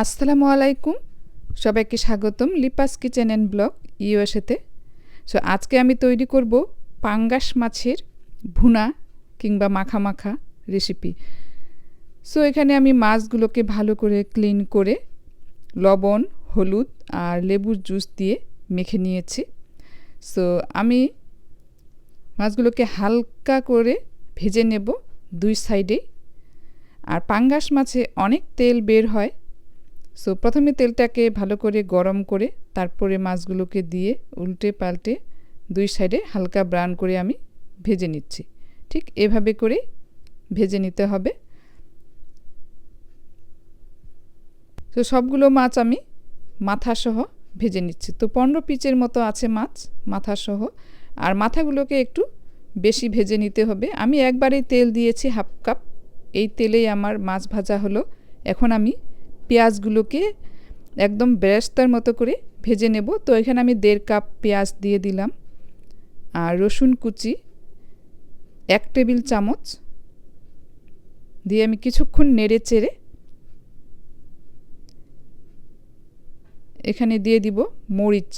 আসসালামু আলাইকুম। সবাইকে স্বাগতম লিপাস কিচেন অ্যান্ড ব্লগ ইউএসএতে। সো আজকে আমি তৈরি করব পাঙ্গাস মাছের ভুনা কিংবা মাখা মাখা রেসিপি। সো এখানে আমি মাছগুলোকে ভালো করে ক্লিন করে লবণ, হলুদ আর লেবুর জুস দিয়ে মেখে নিয়েছি। সো আমি মাছগুলোকে হালকা করে ভেজে নেব দুই সাইডে। আর পাঙ্গাস মাছে অনেক তেল বের হয় সো প্রথমে তেলটাকে ভালো করে গরম করে তারপরে মাছগুলোকে দিয়ে উল্টে পাল্টে দুই সাইডে হালকা ব্রাউন করে আমি ভেজে নিচ্ছি। ঠিক এভাবে করে ভেজে নিতে হবে। তো সবগুলো মাছ আমি মাথাসহ ভেজে নিচ্ছি। তো, পনেরো পিচের মতো আছে মাছ মাথাসহ। আর মাথাগুলোকে একটু বেশি ভেজে নিতে হবে। আমি একবারেই তেল দিয়েছি হাফ কাপ। এই তেলেই আমার মাছ ভাজা হলো। এখন আমি পেঁয়াজগুলোকে একদম ব্রেস্তার মতো করে ভেজে নেব। তো এখানে আমি দেড় কাপ পেঁয়াজ দিয়ে দিলাম আর রসুন কুচি, এক টেবিল চামচ দিয়ে আমি কিছুক্ষণ নেড়ে চেড়ে এখানে দিয়ে দিব মরিচ।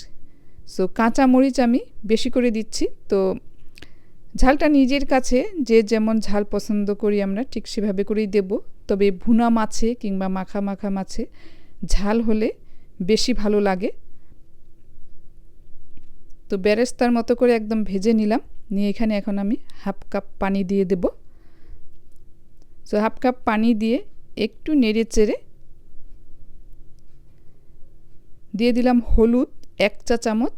সো কাঁচা মরিচ আমি বেশি করে দিচ্ছি। তো ঝালটা নিজের কাছে যে যেমন ঝাল পছন্দ করি আমরা ঠিক সেভাবে করেই দেব। তবে ভুনা মাছে কিংবা মাখা মাখা মাছে ঝাল হলে বেশি ভালো লাগে। তো ব্যারেস্তার মতো করে একদম ভেজে নিলাম। নিয়ে এখানে এখন আমি হাফ কাপ পানি দিয়ে দেব। তো হাফ কাপ পানি দিয়ে একটু নেড়ে চেড়ে দিয়ে দিলাম হলুদ এক চা চামচ,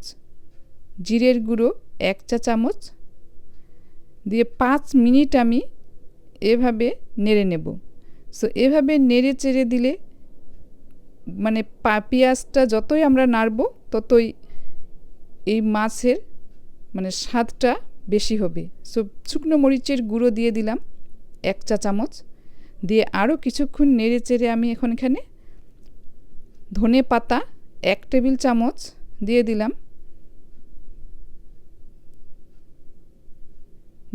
জিরের গুঁড়ো এক চা চামচ। দিয়ে পাঁচ মিনিট আমি এভাবে নেড়ে নেব। সো এভাবে নেড়ে চেড়ে দিলে মানে পা, পেঁয়াজটা যতই আমরা নাড়ব, ততই এই মাছের মানে স্বাদটা বেশি হবে। সো শুকনো মরিচের গুঁড়ো দিয়ে দিলাম এক চা চামচ। দিয়ে আরও কিছুক্ষণ নেড়ে চেড়ে আমি এখন এখানে ধনে পাতা এক টেবিল চামচ দিয়ে দিলাম।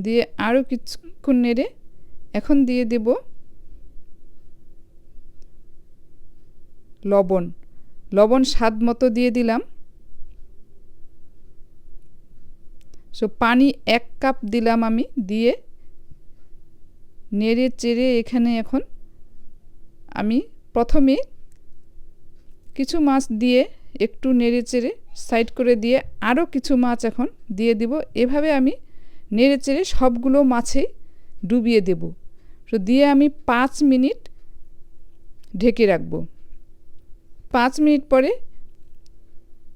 দিয়ে আরও কিছুক্ষণ নেড়ে এখন দিয়ে দেব লবণ। লবণ স্বাদ মতো দিয়ে দিলাম। সো পানি এক কাপ দিলাম আমি দিয়ে নেড়ে চেড়ে এখানে এখন আমি প্রথমে কিছু মাছ দিয়ে একটু নেড়ে চেড়ে সাইড করে দিয়ে আরও কিছু মাছ এখন দিয়ে দিব। এভাবে আমি নেড়ে চেড়ে সবগুলো মাছেই ডুবিয়ে দেব। তো দিয়ে আমি পাঁচ মিনিট ঢেকে রাখব। পাঁচ মিনিট পরে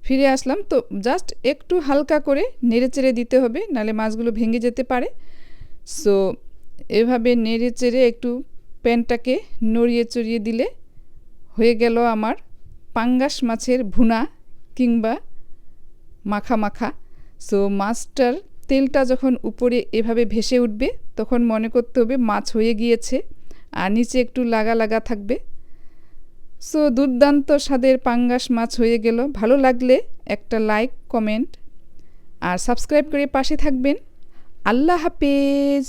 ফিরে আসলাম। তো জাস্ট একটু হালকা করে নেড়ে চেড়ে দিতে হবে, নালে মাছগুলো ভেঙে যেতে পারে। সো এভাবে নেড়ে চেড়ে একটু প্যানটাকে নড়িয়ে চড়িয়ে দিলে হয়ে গেল আমার পাঙ্গাস মাছের ভুনা কিংবা মাখা মাখা। সো মাছটার তেলটা যখন উপরে এভাবে ভেসে উঠবে, তখন মনে করতে হবে মাছ হয়ে গিয়েছে, আর নিচে একটু লাগা লাগা থাকবে। সো দুর্দান্ত স্বাদের পাঙ্গাস মাছ হয়ে গেল। ভালো লাগলে একটা লাইক, কমেন্ট আর সাবস্ক্রাইব করে পাশে থাকবেন। আল্লাহ হাফেজ।